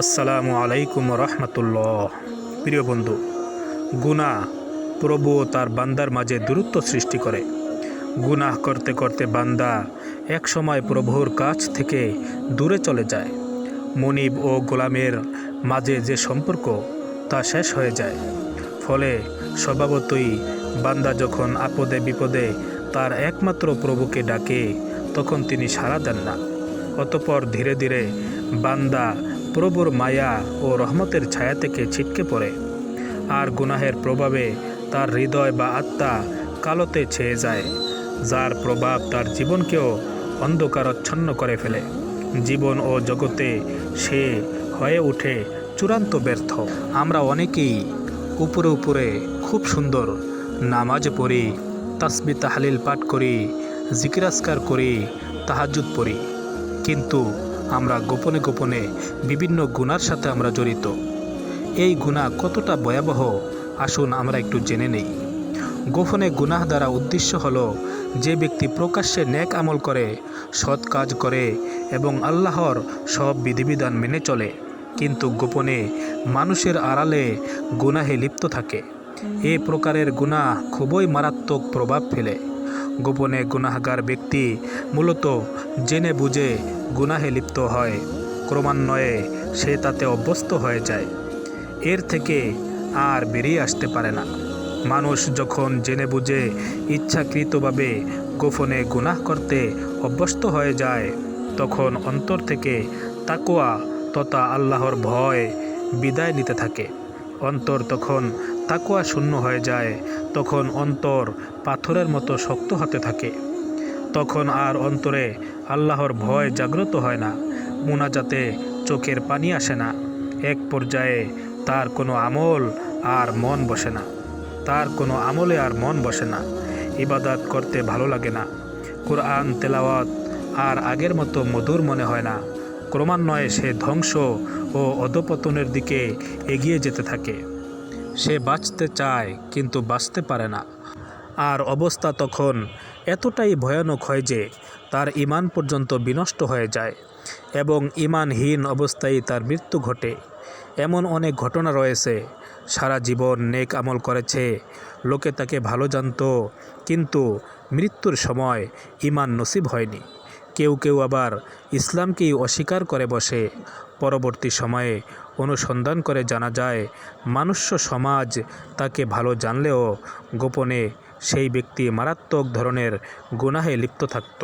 আসসালামু আলাইকুম রহমতুল্লাহ। প্রিয় বন্ধু গুণা প্রভু তার বান্দার মাঝে দূরত্ব সৃষ্টি করে। গুনাহ করতে করতে বান্দা এক সময় প্রভুর কাছ থেকে দূরে চলে যায়। মনিব ও গোলামের মাঝে যে সম্পর্ক, তা শেষ হয়ে যায়। ফলে স্বভাবতই বান্দা যখন আপদে বিপদে তার একমাত্র প্রভুকে ডাকে, তখন তিনি সাড়া দেন না। অতপর ধীরে ধীরে বান্দা প্রভুর মায়া ও রহমতের ছায়া থেকে ছিটকে পড়ে। আর গুনাহের প্রভাবে তার হৃদয় বা আত্মা কালোতে ছেয়ে যায়, যার প্রভাব তার জীবনকেও অন্ধকারচ্ছন্ন করে ফেলে। জীবন ও জগতে সে হয়ে ওঠে চূড়ান্ত ব্যর্থ। আমরা অনেকেই উপরে উপরে খুব সুন্দর নামাজ পড়ি, তাসবি তাহালিল পাঠ করি জিকিরাস্কার করি তাহাজুদ পড়ি। কিন্তু আমরা গোপনে গোপনে বিভিন্ন গুণার সাথে আমরা জড়িত। এই গুণা কতটা ভয়াবহ, আসুন আমরা একটু জেনে নেই। গোপনে গুনাহ দ্বারা উদ্দেশ্য হল, যে ব্যক্তি প্রকাশ্যে ন্যাক আমল করে, সৎ কাজ করে এবং আল্লাহর সব বিধিবিধান মেনে চলে, কিন্তু গোপনে মানুষের আড়ালে গুনাহে লিপ্ত থাকে। এ প্রকারের গুনাহ খুবই মারাত্মক প্রভাব ফেলে। গোপনে গুনাহগার ব্যক্তি মূলত জেনে বুঝে গুনাহে লিপ্ত হয়। ক্রমান্বয়ে সে তাতে অভ্যস্ত হয়ে যায়। এর থেকে আর বেরিয়ে আসতে পারে না। মানুষ যখন জেনে বুঝে ইচ্ছাকৃতভাবে গোপনে গুনাহ করতে অভ্যস্ত হয়ে যায়, তখন অন্তর থেকে তাকুয়া তথা আল্লাহর ভয় বিদায় নিতে থাকে। অন্তর তখন তাকুয়া শূন্য হয়ে যায়, তখন অন্তর পাথরের মতো শক্ত হতে থাকে। তখন আর অন্তরে আল্লাহর ভয় জাগ্রত হয় না, মুনাজাতে চোখের পানি আসে না। এক পর্যায়ে তার কোনো আমল আর মন বসে না, তার কোনো আমলে আর মন বসে না, ইবাদাত করতে ভালো লাগে না। কোরআন, তেলাওয়াত আর আগের মতো মধুর মনে হয় না, ক্রমান্বয়ে সে ধ্বংস ও অধপতনের দিকে এগিয়ে যেতে থাকে। সে বাঁচতে চায়, কিন্তু বাঁচতে পারে না। আর অবস্থা তখন এতটাই ভয়ানক হয় যে তার ইমান পর্যন্ত বিনষ্ট হয়ে যায় এবং ইমানহীন অবস্থায় তার মৃত্যু ঘটে। এমন অনেক ঘটনা রয়েছে, সারা জীবন নেক আমল করেছে, লোকে তাকে ভালো জানতো, কিন্তু মৃত্যুর সময় ইমান নসিব হয়নি। কেউ কেউ আবার ইসলামকেই অস্বীকার করে বসে পরবর্তী সময়ে অনুসন্ধান করে জানা যায়, মানুষ্য সমাজ তাকে ভালো জানলেও গোপনে সেই ব্যক্তি মারাত্মক ধরনের গুনাহে লিপ্ত থাকত।